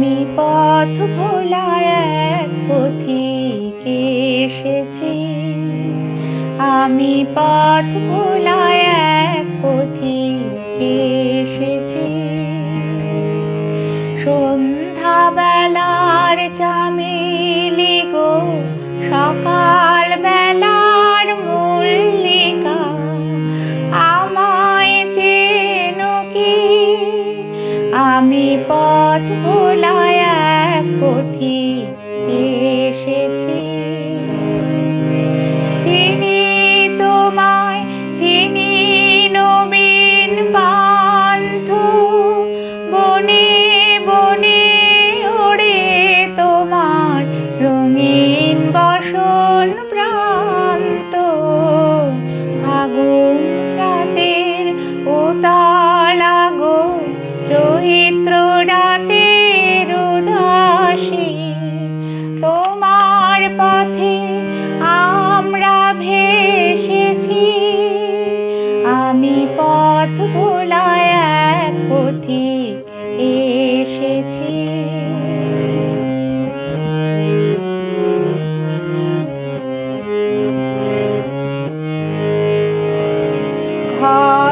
আমি পথ ভোলা এক পথিকে এসেছি। আমি পথ ভোলা এক পথিকে এসেছি। সন্ধ্যাবেলার চামেলি গো সকাল পথ ভোলায় এক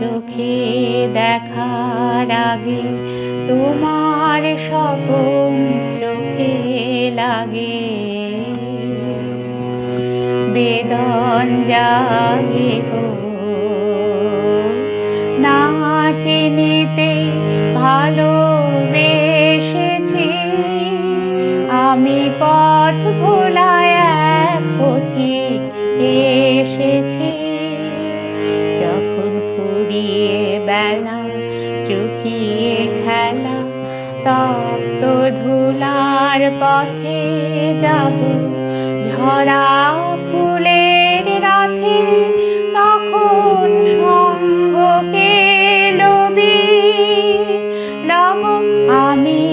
চোখে দেখার আগে তোমার স্বপন চোখে লাগে। বেদন জাগে গো। না চিনিতে ভালোবেসেছি। আমি পথ ভোলায় এক পথি ফুরিয়ে বেলা চুকিয়ে খেলা। তপ্ত ধুলার পথে যাব। ঝরা ফুলের রাতে তখন সঙ্গকে লবি লব আমি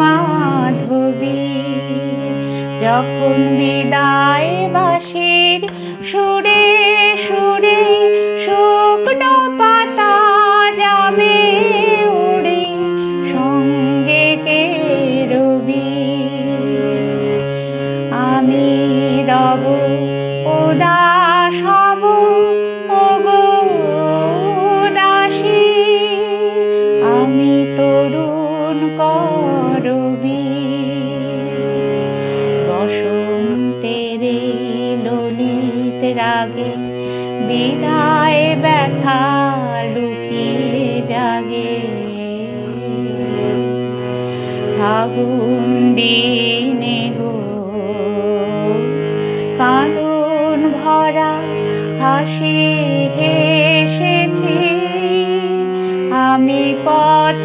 মাধবী। যখন বিদায় বাসির সুরে সুরে শুকনো যাবে উড়ে সঙ্গে কে রবি? আমি রব, উদাস হব আমি তরুণ করবি। বসন্তের ললিত রাগে, বিদায় ব্যথা ফাগুন দিনে গো। কারণ ভরা হাসি হেসেছি আমি পথ